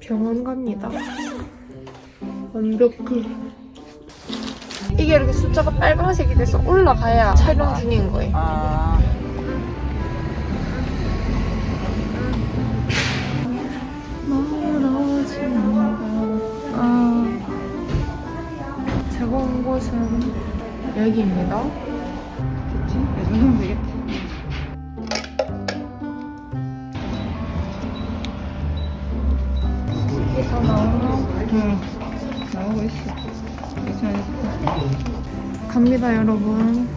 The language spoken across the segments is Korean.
병원 갑니다. 완벽해. 이게 이렇게 숫자가 빨간색이 돼서 올라가야 촬영 중인 거예요. 아, 아, 제가 온 곳은 여기입니다. 응. 나오고 있어. 괜찮아. 갑니다, 여러분.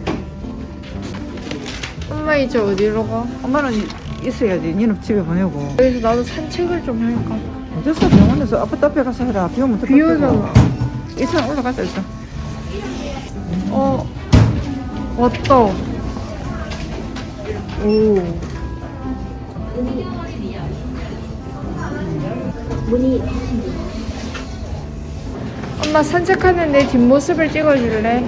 엄마 이제 어디로 가? 엄마는 있어야지. 니는 집에 보내고. 여기서 나도 산책을 좀 할까? 어딨어? 병원에서 아빠 앞에 가서 해라. 비 오면 비 오잖아. 일단 올라가자, 일단. 어, 왔다. 오. 엄마 산책하는 내 뒷모습을 찍어줄래?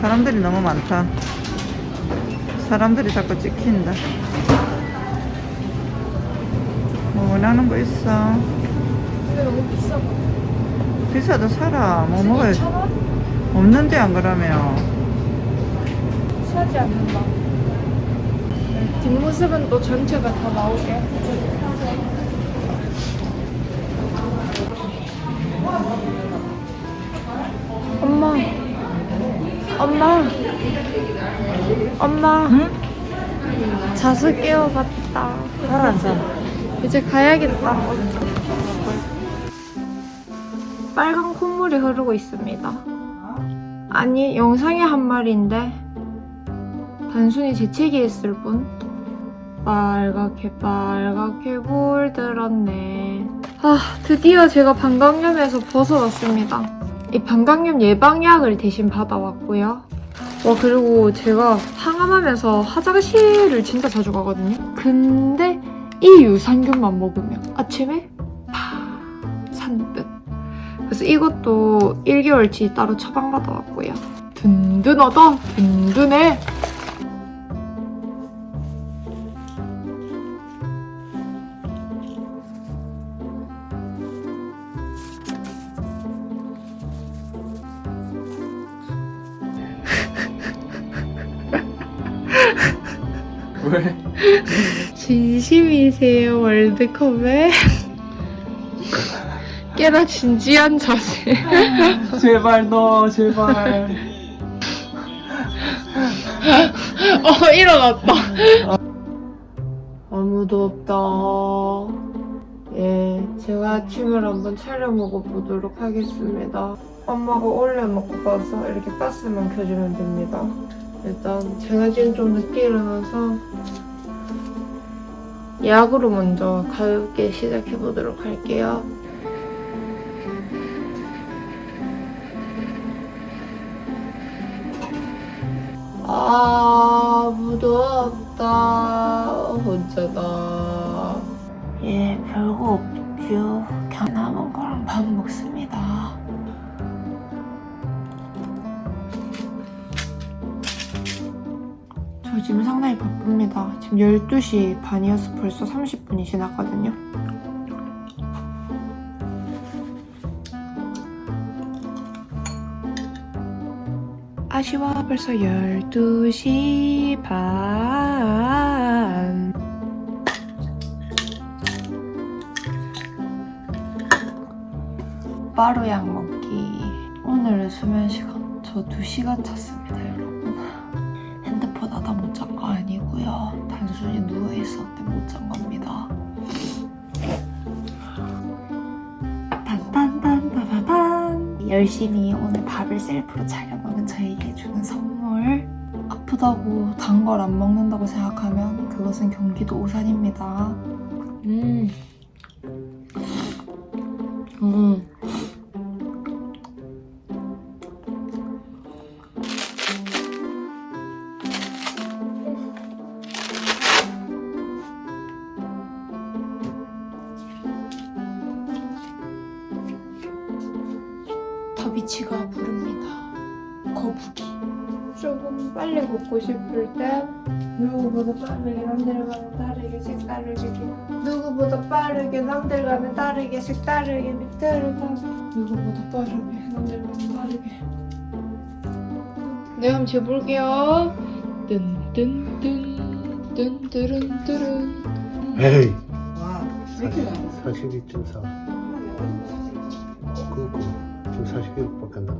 사람들이 너무 많다. 사람들이 자꾸 찍힌다. 뭐 원하는 거 있어? 근데 너무 비싸. 비싸도 사라. 뭐 먹어야? 없는데 안 그러면. 사지 않는다. 뒷모습은 또 전체가 다 나오게. 엄마. 엄마. 엄마. 응? 자수 깨워봤다. 알았어. 이제 가야겠다. 빨간 콧물이 흐르고 있습니다. 아니, 영상의 한 말인데, 단순히 재채기했을 뿐. 빨갛게 빨갛게 물들었네. 아, 드디어 제가 방광염에서 벗어났습니다. 이 방광염 예방약을 대신 받아왔고요. 와, 그리고 제가 항암하면서 화장실을 진짜 자주 가거든요. 근데 이 유산균만 먹으면 아침에 파 산뜻. 그래서 이것도 1개월치 따로 처방받아 왔고요. 든든하다, 든든해. 왜? 진심이세요, 월드컵에? 꽤나 진지한 자세. 제발 너 제발 어, 일어났다. 아무도 없다. 예, 제가 아침을 한번 차려 먹어보도록 하겠습니다. 엄마가 올려 먹고 가서 이렇게 가스만 켜주면 됩니다. 일단 제가 지금 좀 늦게 일어나서 약으로 먼저 가볍게 시작해 보도록 할게요. 아무도 없다. 혼자다. 예 별거 없죠. 그냥 남은 거랑 밥 먹습니다 지금 12시 반이어서 벌써 30분이 지났거든요. 아쉬워 벌써 12시 반. 빠루 약 먹기. 오늘의 수면 시간 저 2시간 잤습니다 여러분 열심히 오늘 밥을 셀프로 차려 먹은 저에게 주는 선물 아프다고 단 걸 안 먹는다고 생각하면 그것은 경기도 오산입니다 음. 음. 다비치가 부릅니다. 거북이. 조금 빨리 걷고 싶을 때 누구보다 빠르게 남들과는 다르게 색다르게 누구보다 빠르게 남들과는 다르게 색다르게 밑으로 가 누구보다 빠르게 남들과는 다르게. 네 한번 재볼게요. 뜬뜬뜬 뜬뜨른뜨른 에이. 와 42.4 241억밖에 안 나와.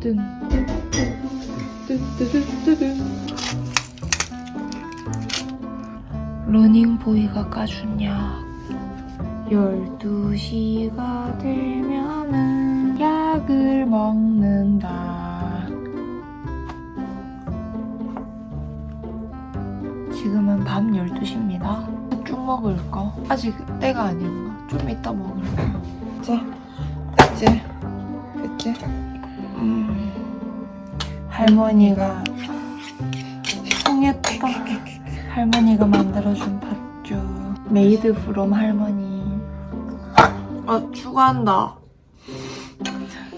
러닝보이가 까준 약 12시가 되면은 약을 먹는다 지금은 밤 12시입니다 쭉 먹을까? 아직 때가 아닌가? 좀 이따 먹을까? 자 이제 그치? 음, 할머니가 통했다. 할머니가 만들어준 팥죽. 메이드 프롬 할머니. 아, 추가한다.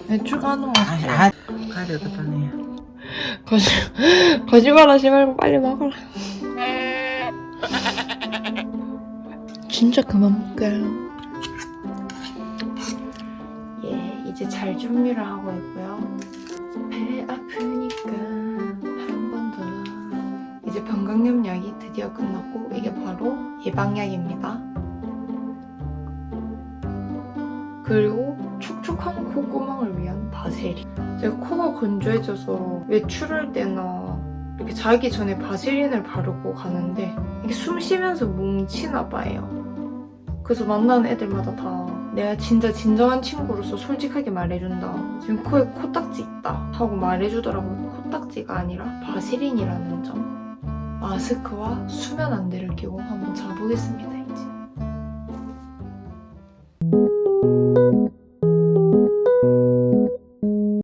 왜 추가하는 거 아, 가려도 빠네 거짓, 거짓말 하지 말고 빨리 먹어라. 진짜 그만 먹게요. 이제 잘 준비를 하고 있고요. 배 아프니까 한 번 더. 이제 방광염약이 드디어 끝났고 이게 바로 예방약입니다. 그리고 촉촉한 콧구멍을 위한 바세린. 제가 코가 건조해져서 외출할 때나 이렇게 자기 전에 바세린을 바르고 가는데 이게 숨 쉬면서 뭉치나 봐요. 그래서 만나는 애들마다 다 내가 진짜 진정한 친구로서 솔직하게 말해준다. 지금 코에 코딱지 있다 하고 말해주더라고요. 코딱지가 아니라 바세린이라는 점. 마스크와 수면 안대를 끼고 한번 자보겠습니다.